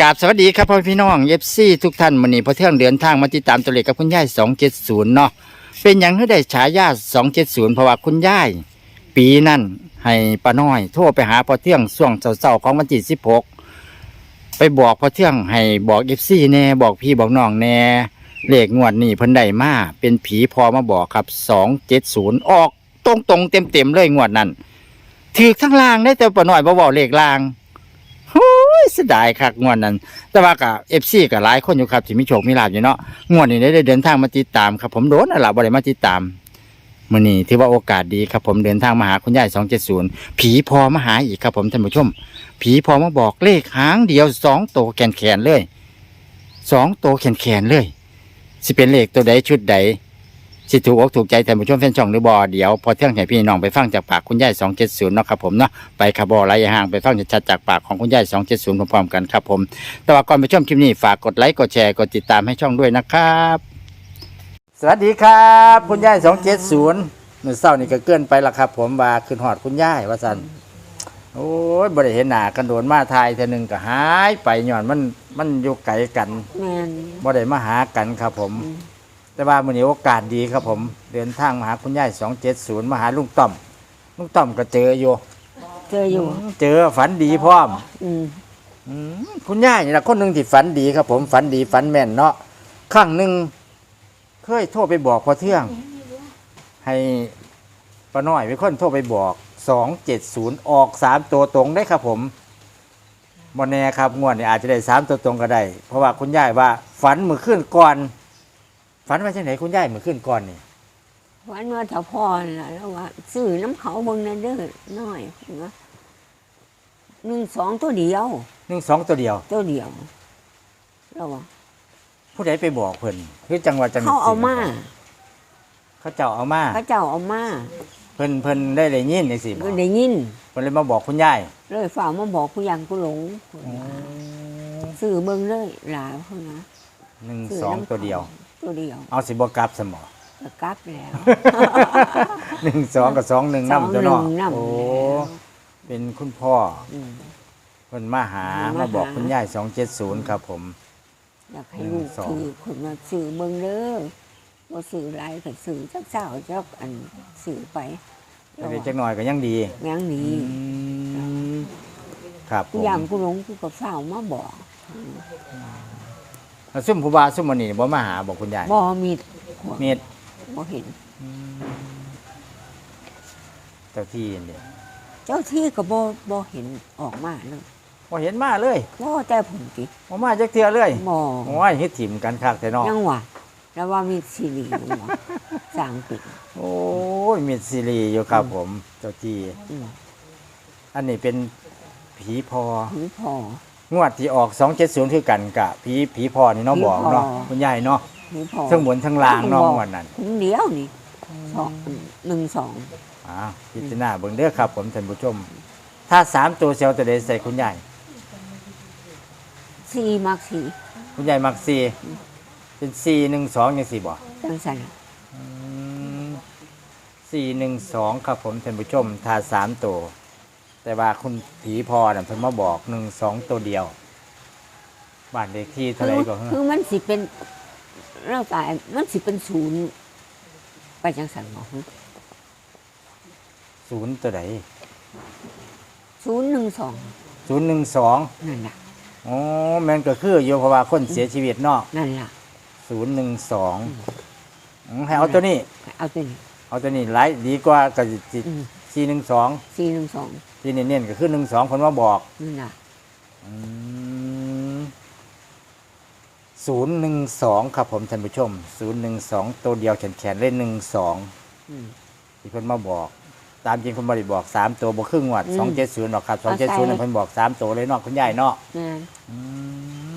กราบสวัสดีครับพ่อพี่น้องเอฟซีทุกท่านวันนี้พอเที่ยงเดินทางมาติดตามตัวเลขกับคุณยาย270เนาะเป็นอย่างที่ได้ฉายา270เพราะว่าคุณยาย ปีนั่นให้ป้าน้อย โทรไปหาพอเที่ยงช่วงเช้าๆของวันที่16ไปบอกพอเที่ยงให้บอกเอฟซีแน่บอกพี่บอกน้องแน่เลขงวดนี้เพิ่นได้มาเป็นผีพอมาบอกครับ270ออกตรงๆเต็มๆเลยงวดนั้นถือทั้งล่างได้แต่ป้าน้อยบ่บอกเลขล่าง สียดายคักงวดนั้น แต่ว่ากับเอฟซีกับหลายคนอยู่ครับที่มีโชคมีลาภอยู่เนาะงวดนี้ได้เดินทางมาติดตามครับผมโดนอะไรบ่ได้มาติดตามมือนี้ถือว่าโอกาสดีครับผมเดินทางมาหาคุณยาย270 ผีพอมาหาอีกครับผมท่านผู้ชม ผีพอมาบอกเลขหางเดียวสองโตวแขนแขนๆเลยสองโตวแขนแขนๆเลยสิเป็นเลขตัวใดชุดใด สิถูกอกถูกใจท่านผู้ชมแฟนช่องหรือบ่เดี๋ยวพอเที่ยงให้พี่น้องไปฟังจากปากคุณยาย270เนาะครับผมเนาะไปคาบอไรห่างไปฟังชัดๆจากปากของคุณยาย270พร้อมๆกันครับผม แต่ว่าก่อนไปชมคลิปนี้ฝากกดไลค์กดแชร์กดติดตามให้ช่องด้วยนะครับ สวัสดีครับ คุณยาย270มื้อเช้านี่ก็เกินไปละครับ ผมว่าขึ้นหอดคุณยายว่าซั่นโอ้ยบ่ได้เห็นหน้ากันโดนมาทายเทื่อหนึงก็หายไปย้อนมันมันอยู่ไกลกันแม่นบ่ได้มาหากันครับผม แต่ว่ามื้อนี้โอกาสดีครับผม เดินทางมาหาคุณยาย270มาหาลุงต้อมลุงต้อมก็เจออยู่ เจออยู่ เจอฝันดีพร้อม อืมอืมคุณย่านี่ละคนหนึ่งที่ฝันดีครับผมฝันดีฝันแม่นเนาะครั้งหนึ่งเคยโทรไปบอกพอเที่ยง ให้ป้าน้อยเป็นคนโทรไปบอกสองเจ็ดศูนย์ออกสามตัวตรงได้ครับผมบนแน่ครับงวดนี้อาจจะได้สามตัวตรงก็ได้ เพราะว่าคุณย่ายว่าฝันมือขึ้นก่อน ฝันว่าจังไหนคุณย่ายมือขึ้นก่อนนี่วันว่าถ้าพ่อน่ะแล้วว่าซื้อน้ำเขาเบิ่งนั่นเด้อน้อยว่าหนึ่งสองตัวเดียวหนึ่งสองตัวเดียว ตัวเดียวแล้วว่าผู้ใดไปบอกเพิ่นคือจังหวัดจังหวัดเขาเอามาเขาเจ้าเอามาเขาเจ้าเอามาเพิ่นเพิ่นได้เลยยินในสิบก็ได้ยินเพิ่นเลยมาบอกคุณยายเลยฝ่ากมาบอกผู้ยังกูหลงซื้อเบิ่งเลยหลาเขานะหนึ่งซื้สองน้ำตัวเดียว ตัวเดียวเอาสิบกลับสมอก็กลับแล้วหนึ่งสองกับสองหนึ่งน้ำตัวเนาะสองหนึ่งนำโอ้เป็นคุณพ่ออืมเพิ่นมาหามาหามมาบอกคุณยายสองเจ็ดศูนย์ครับผม อยากให้ลูกสองซื้อคนมาซื้อเบิ่งเด้อบ่ซื้อหลายก็ซื้อจักเจ้าจักอันซื้อไปแต่เด็กจักหน่อยก็ยังดีแม่งหนีอืมครับผกูมยามกูหลงกูก็เฝ้ามาบอกแล้ว ซุ่มผู้บ่าวซุ่มมันนี่บ่มาหาบอกคุณยายบ่มีพวกเมีดบ่เห็นเจ้าที่นี่เจ้าที่ก็บ่บ่เห็นออกมาเลยบ่เห็นมาเลยบ่แต่ผมติบ่มาจักเทื่อเลยบ่โอ้ยเฮ็ดถิ่มกันคักแต่เนาะยังว่าแล้วว่ามีซีรีส์อยู่ว่าสร้างปิดโอ้ยมีซีรีส์อยู่ครับผม เจ้าที่อืมอันนี้เป็นผีพอผีพอ งวดที่ออก270คือกันกะผีผีพอนี่เนาะผีบอกเนาะพอคุณยายเนาะผีพอทั้งบนทั้งล่างเนาะบอกงวันนั้นผมเดียวนี่สองหนึ่งสองอ่าพิจารณาเบิ่งเด้อครับผมท่านผู้ชม ถ้า3ตัวเซลตัวใดใส่คุณยายสี่มักสี่คุณยายมัก4เป็น4 1 2จังซี่บ่ จังสันอืม4 1 2ครับผมท่านผู้ชมถ้า3ตัว แต่ว่าคุณผีพอน่ะเพิ่นมาบอก1 2ตัวเดียวบ้านเลขที่เท่าไหร่ก็คือมันสิเป็นเราตายมันสิเป็นศูนย์ไปจังสันบอกศูนย์ตัวใดศูนย์หนึ่งสอง012นั่นล่ะ อ๋อแม่นก็คืออยู่เพราะว่าคนเสียชีวิตเนาะนั่นล่ะ ศูนย์หนึ่งสองให้เอาตัวนี้ เอาตัวนี้เอาตัวนี้ไล่ดีกว่ากับอืม สี่หนึ่งสองสี่หนึ่งสองที่เน้นๆก็คือหนึ่งสองคนมาบอกนั่นล่ะศูนย์หนึ่งสองครับผมท่านผู้ชมศูนย์หนึ่งสองตัวเดียวแขนๆเล่นหนึ่งสองอืมที่เพิ่นมาบอก ตามจริงเพิ่นบ่ได้บอกสามตัวบ่ครึ่งวัดอืมสองเจ็ดศูนย์หรอกครับสองเอาเจ็ดใส่ศูนย์เพิ่นบอกสามตัวเลยเนาะคุณยายเนาะนั่นอื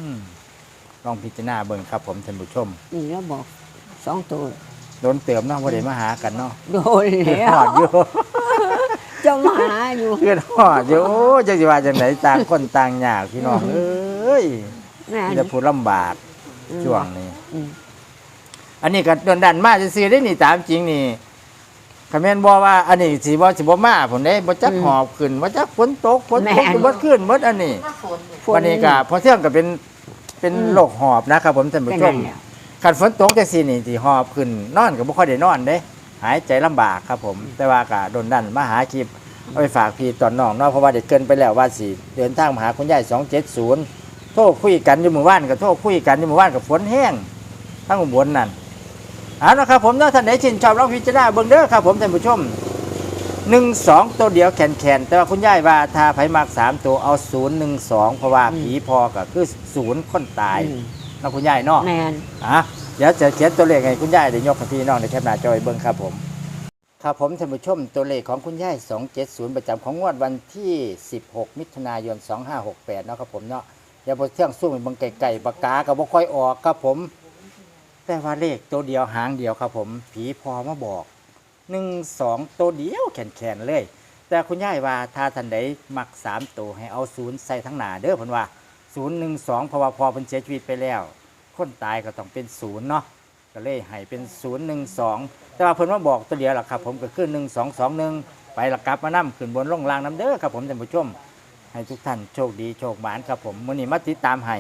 มลองพิจารณาเบิ่งครับผมท่านผู้ชม นี่แล้วบอกสองตัวโดนเติมเนาะบ่ได้มาหากันเนาะโดนเกิดแล้หวอดอยู่ เจะมาหาอยู่เกิดหอดอยู่โอ้ยจังสิว่าจังไหนต่างคนต่างยากพี่น้องเอ้ยแม่มีแต่ผู้ลำบากช่วงนี้ อืมอันนี้ก็โดนดันมาซื่อๆได้นี่ตามจริงนี่คอมเมนต์บอกว่าอันนี้สิบ่สิบ่มาผมได้บ่จักอืมหอบขึ้นบ่จักฝนตกฝนแม่ตกนบ่ขึ้นหมดอันนี้มาฝนฝนวันนี้ก็พอเที่ยงก็เป็นเป็นอืม โรคหอบนะครับผมท่านผู้ชก็มนั่นแหละคันฝนตกจังซี่นี่สิหอบขึ้นนอนก็บ่ค่อยได้นอนเด้ หายใจลำบากครับผม แต่ว่าก็โดนดันมาหาคลิปเอาไปฝากพี่ตอนน้องเนาะเพราะว่าเด็กเกินไปแล้วว่าสิเดินทางมาหาคุณยาย270โทรคุยกันอยู่หมู่บ้านก็โทรคุยกันอยู่หมู่บ้านก็ฝนแห้งทั้งอุบลนั่นเอาละครับผมถ้าท่านไหนชื่นชอบลองพิจารณาเบิ่งเด้อครับผมท่านผู้ชมหนึ่งสองตัวเดียวแขนแขนแต่ว่าคุณยายว่าถ้าไผ่มากสามตัวเอาศูนย์หนึ่งสองเพราะว่าผีพอก็คือศูนย์คนตาย เนาะคุณยายเนาะแมนอะเดี๋ยวจะเขียนตัวเลขให้คุณยายเดี๋ยวยกให้พี่น้องในแคปหน้าจอยเบิ้งครับผม ครับผมท่านผู้ชมตัวเลขของคุณยาย270 ประจำของงวดวันที่ 16 มิถุนายน 2568 เนาะครับผมเนาะเดี๋ยวพอเที่ยงสู้มันเบิ่งไก่ๆปากกาก็บ่ค่อยออกครับผม แต่ว่าเลขตัวเดียวหางเดียวครับผม ผีพอมาบอก หนึ่งสองตัวเดียวแขนๆเลย แต่คุณยายว่าถ้าท่านใดมักสามตัวให้เอาศูนย์ใส่ทั้งหน้าเด้อเพิ่นว่า ศูนย์หนึ่งสองเพราะว่าพอเพิ่นเสียชีวิตไปแล้ว คนตายก็ต้องเป็นศูนย์เนาะก็เลยให้เป็นศูนย์หนึ่งสองแต่ว่าเพิ่นมาบอกตัวเดียวล่ะครับ ผมก็คือหนึ่งสองสองหนึ่งไปละกลับมานํขึ้นบนล่องลางน้ำเด้อครับผมท่านผู้ชม ให้ทุกท่านโชคดีโชคหมานครับผมมื้อนี้มาติดตามให้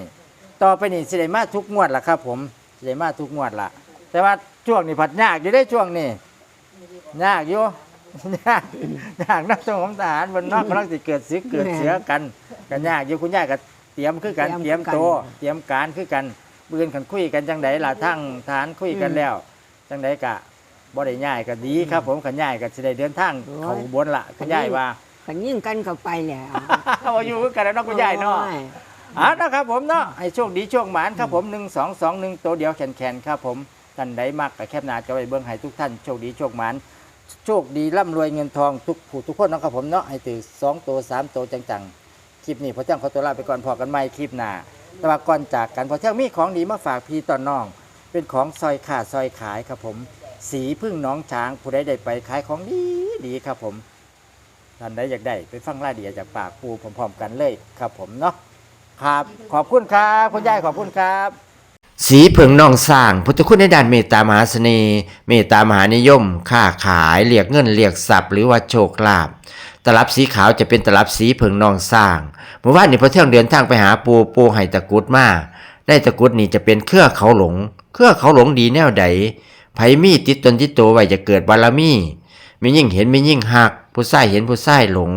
ต่อไปนี่สิได้มาทุกงวดล่ะครับ ผมสิได้มาทุกงวดล่ะ แต่ว่าช่วงนี้ผัดยากอยู่ได้ช่วงนี้ยากอยู่ ยากยากนักสงของทหารบนนอกกำลังสิเกิดสิเกิดเสียกันกันยากอยู่คุณยายก็ เตรียมคือกันเตรียมตัวเตรียมการคือกันปืนกันคุยกันจังไดล่ะทั้งทหารคุยกันแล้ว จังไดกะบ่ได้ง่ายก็ดีครับ ผมขันย่ายก็สิได้เดินทางเข้าอุบนละคุณยายว่า กันยิ่งกันเข้าไปแล้วเอาอยู่คือกันแล้วเนาะคุณยายเนาะ โอ้ย อะนะครับผมเนาะให้โชคดีโชคหมานครับผมหนึ่งสองสองหนึ่งตัวเดียวแขนๆครับผมท่านใดมักกับแคบหนาจะไปเบิ้งให้ทุกท่านโชคดีโชคหมานโชคดีร่ำรวยเงินทองทุกผู้ทุกคนเนาะครับผมเนาะให้ตื่นสองตัวสามตัวจังๆ คลิปนี้พอเที่ยงขอตัวลาไปก่อนพอกันใหม่คลิปหน้าแต่ว่าก่อนจากกันพอเที่ยงมีของดีมาฝากพี่ตอนน้อง เป็นของซอยขาดซอยขายครับผม สีพึ่งน้องช้างผู้ใดได้ไปขายของดีดีครับผมท่านใดอยากได้ไปฟังรายละเอียดจากปากปูพร้อมๆกันเลยครับผมเนาะครับขอบคุณครับคุณยายขอบคุณครับ สีเผิงนองสร้าง พุทธคุณในด้านเมตตามหาเสน่ห์เมตตามหานิยม ค้าขายเรียกเงินเรียกทรัพย์หรือว่าโชคลาภ ตลับสีขาวจะเป็นตลับสีเผิงนองสร้างเมื่อวานนี้พอเที่ยงเดินทางไปหาปูปูไห้ตะกุดมาได้ตะกุดนี่จะเป็นเครือเขาหลง เครือเขาหลงดีแนวใดไผมีติดตนติดตัวไว้จะเกิดบารมีมียิ่งเห็นมียิ่งหัก ผู้ใส่เห็นผู้ใส่หลง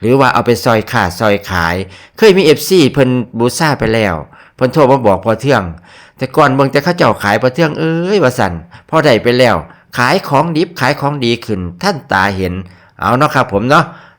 หรือว่าเอาไปซอยขาดซอยขาย เคยมีเอฟซีเพิ่นบูซ่าไปแล้วเพิ่นโทรมาบอกพอเทื่องแต่ก่อนเบิ่งแต่เข้าเจ้าขายพอเทื่องเอ้ยว่าสันพอได้ไปแล้ว ขายของดิบขายของดีขึ้นท่านตาเห็นเอาเนาะครับผมเนาะ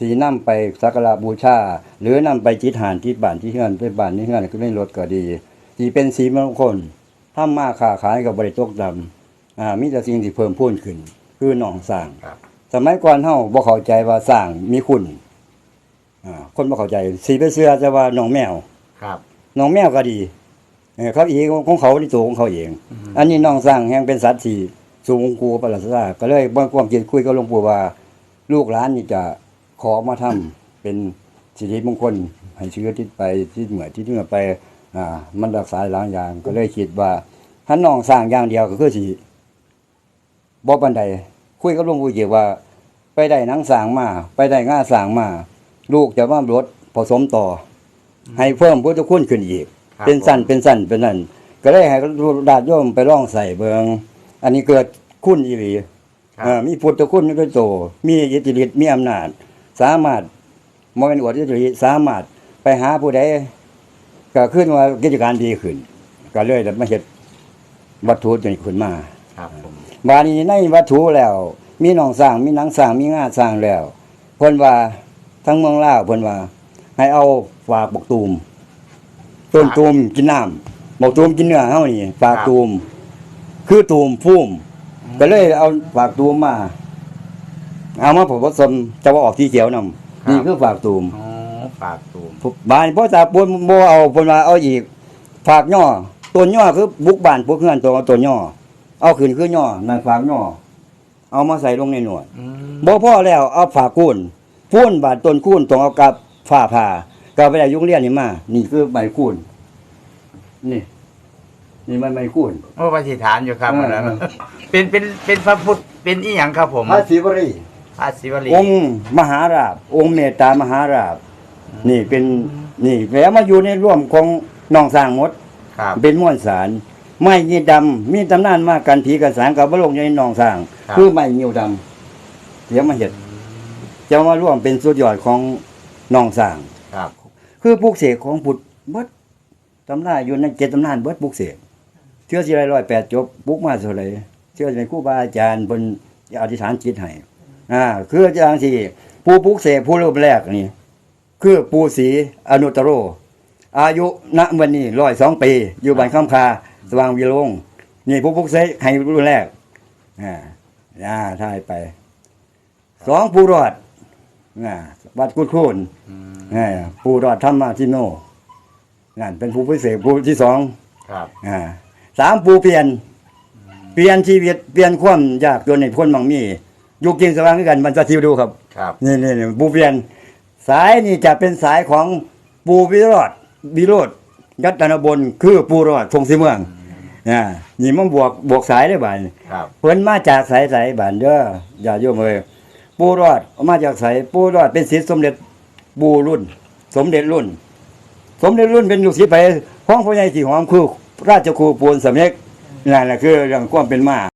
ที่นำไปสักการะบูชา หรือนำไปจิตหานที่บ้านที่เฮือนไปบ้านที่เฮือนก็ไม่ลดก็ดีที่เป็นสีมงคลทำมาค้าขายกับบริตกดำอ่ามีแต่สิ่งที่เพิ่มพูนขึ้น คือหนองสร้างครับสมัยก่อนเฮาบ่เข้าใจว่าสร้างมีคุณอ่าคนบ่เข้าใจสีไปเสื้อจะว่าหนองแมวครับหนองแมวก็ดีเออเขาเองของเขาที่ตัวของเขาเอง อันนี้หนองสร้างแห่งเป็นสัตว์ที่สูงกูประหลาดซาก็เลยบ่ความคิดคุยกับหลวงปู่ว่า ลูกหลานนี่จะ ขอมาทำเป็นสิริมงคลให้เชื้อทิศไปที่เหมือที่เหนือไปอ่ามันรักษาหลายอย่างก็เลยคิดว่าถ้าน้องสร้างอย่างเดียวก็คือสิบ่ปานใดคุยกับหลวงปู่เกี่ยวว่า ไปได้หนังสร้างมา ไปได้ง่าสร้างมา ลูกจะมารถผสมต่ออให้เพิ่มพุทธคุณขึ้นอีกครับเป็นสั้นเป็นสั้นเป็นนั่นก็เลยให้ดาดโยมไปลองใส่เบิงอันนี้เกิดคุณอีหลีครับเอ่อมีพุทธคุณด้วยโตมีอิทธิฤทธิ์มีอำนาจ สามารถมเป็นอวดอิทธิฤทธิ์สามารถไปหาผู้ใดก็ขึ้นว่ากิจการดีขึ้น ก็เลยได้มาเฮ็ดวัตถุตัวนี้ขึ้นมาครับผมบาดนี้ในวัตถุแล้ว มีหนองสร้างมีหนังสร้างมีงาสร้างแล้วเพิ่นว่าทั้งเมืองลาวเพิ่นว่า ให้เอาฝากบกตูมต้นตูมกินน้ำบกตูมกินเนื้อเฮานี่ฝากตูม คือตูมพุ่มก็เลยเอาฝากตูมมา เอามาผสมจะว่าออกที่เขียวนำนี่คือฝากตูมอ๋อฝฝากตูมบ้านพ่อตาปูนบ่เอาเพิ่นว่าเอาอีกฝากย่อตัวย่อคือบุกบ้านพวกเฮือนตัวเอาตัวย่อเอาขึ้นคือย่อนั่นฝากย่อเอามาใส่ลงในหนวด อืมบ่พอแล้วเอาฝากคูนพูนบาดต้นคูนต้องเอากับฝ้าผ่าก็ไปได้ยุงเรียนนี่มา นี่คือใบคูนนี่ นี่มันใบคูนโอ้ปฏิฐานอยู่ครับเอออันนั้นเป็นเป็นเป็นพระพุทธเป็นอีหยังครับผมพระศิวรี พระศิวลีองค์มหาราบ องค์เมตตามหาราบ นี่เป็นนี่แล้วมาอยู่ในร่วมของน้องสร้างหมด ครับ เป็นม้วนสารไม้ยีดำมีตำนานมากกันผีกันสางกับบลงในหนองสร้าง ครับ คือไม้ยิวดำเดี๋ยวมาเห็ดจะมาร่วมเป็นสุดยอดของหนองสร้าง ครับ คือปลูกเสกของบุตรเบิดตำนานอยู่ในเจ็ดตำนานเบิดปลูกเสกเชื่อสิไรร้อยแปดจบปลูกมาเท่าไหรเชื่อเป็นครูบาอาจารย์บนอธิษฐานจิตให้ อ่าคืออาจารย์ที่ผู้ปลูกเสกผู้รูปแรกนี่ คือปูศรีอนุตตโร อายุณวันนี้ร้อยสองปี อยู่บ้านข้ามคาสว่างวิโรงนี่ผู้พุกเสกให้รุ่นแรกอ่าอ่าถ่ายไปสองผู้รอดอ่าวัดกุดคูนอืมอ่าผู้รอดธรรมาทิโนนั่นเป็นผู้พิเศษผู้ที่สองครับอ่าสามผู้เปลี่ยน เปลี่ยนชีวิตเปลี่ยนความยากจนในพ้นมังมี อยู่กินสว่างด้วยกันมันจะทิวดูครับครับนี่นี่นี่ปูเปลี่ยน สายนี่จะเป็นสายของปูวิโรธวิโรธยัตนบนคือปูรอดทงสีเมืองอ่านี่มันบวกบวกสายได้บ่ายครับเพิ่นมาจากสายสายบานเด้ออย่าโยมเอ้ยปูรอดมาจากสายปูรอดเป็นศิษย์สมเด็จปูรุ่น สมเด็จรุ่น สมเด็จรุ่นเป็นลูกศิษย์ไปของพ่อใหญ่สีหอมคือราชครูปูนสำเร็จนั่นแหละคือเรื่องความเป็นมา